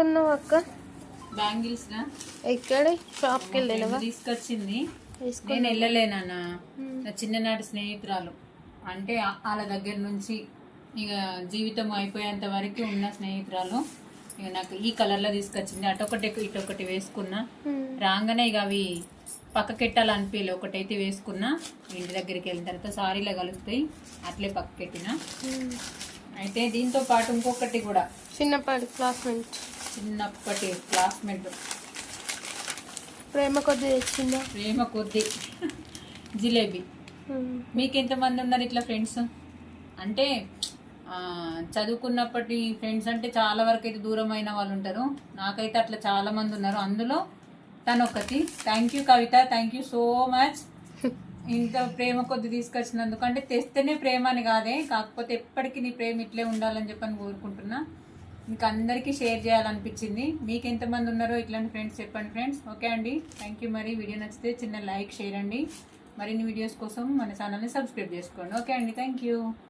కొంటున్నావు అక్క? బ్యాంగిల్స్ రా. ఎక్కడ? షాప్కి వెళ్ళినవా తీసుకొచ్చింది. తీసుకో నేను వెళ్ళలేనన్న నా చిన్ననాటి స్నేహితురాలు. అంటే వాళ్ళ దగ్గర నుంచి ఇక జీవితం అయిపోయేంత వరకు ఉన్న స్నేహితురాలు. ఇక నాకు ఈ కలర్లో తీసుకొచ్చింది. అటొకటి ఇటొకటి వేసుకున్నా. రాగానే ఇక అవి పక్కకెట్టాలనిపించలే ఒకటైతే వేసుకున్నా. ఇంటి దగ్గరికి వెళ్ళిన తర్వాత సారీలో కలుస్తాయి. అట్లే పక్కకెట్టిన. అయితే దీంతో పాటు ఇంకొకటి కూడా. చిన్నపాటి క్లాస్మేట్ చిన్నప్పటి క్లాస్మేట్. ప్రేమ కొద్ది తెచ్చిందా? ప్రేమ కొద్ది. జిలేబీ. మీకు ఎంతమంది ఉన్నారు ఇట్లా ఫ్రెండ్స్? అంటే చదువుకున్నప్పటి ఫ్రెండ్స్ అంటే చాలా వరకు అయితే దూరం అయిన వాళ్ళు ఉంటారు నాకైతే అట్లా చాలా మంది ఉన్నారు. అందులో తను ఒకటి thank you Kavitha. Thank you so much ఇంత ప్రేమ కొద్ది తీసుకొచ్చినందుకు. అంటే తెస్తేనే ప్రేమ అని కాదే. కాకపోతే ఎప్పటికీ నీ ప్రేమ ఇట్లే ఉండాలని చెప్పని కోరుకుంటున్నా. ఇంకా అందరికీ షేర్ చేయాలనిపించింది. మీకు ఎంతమంది ఉన్నారో ఇట్లాంటి ఫ్రెండ్స్ చెప్పండి ఫ్రెండ్స్. ఓకే అండి. థ్యాంక్ యూ మరి. వీడియో నచ్చితే చిన్న లైక్ షేర్ అండి. మరిన్ని వీడియోస్ కోసం మన ఛానల్ని సబ్స్క్రైబ్ చేసుకోండి. ఓకే అండి. Thank you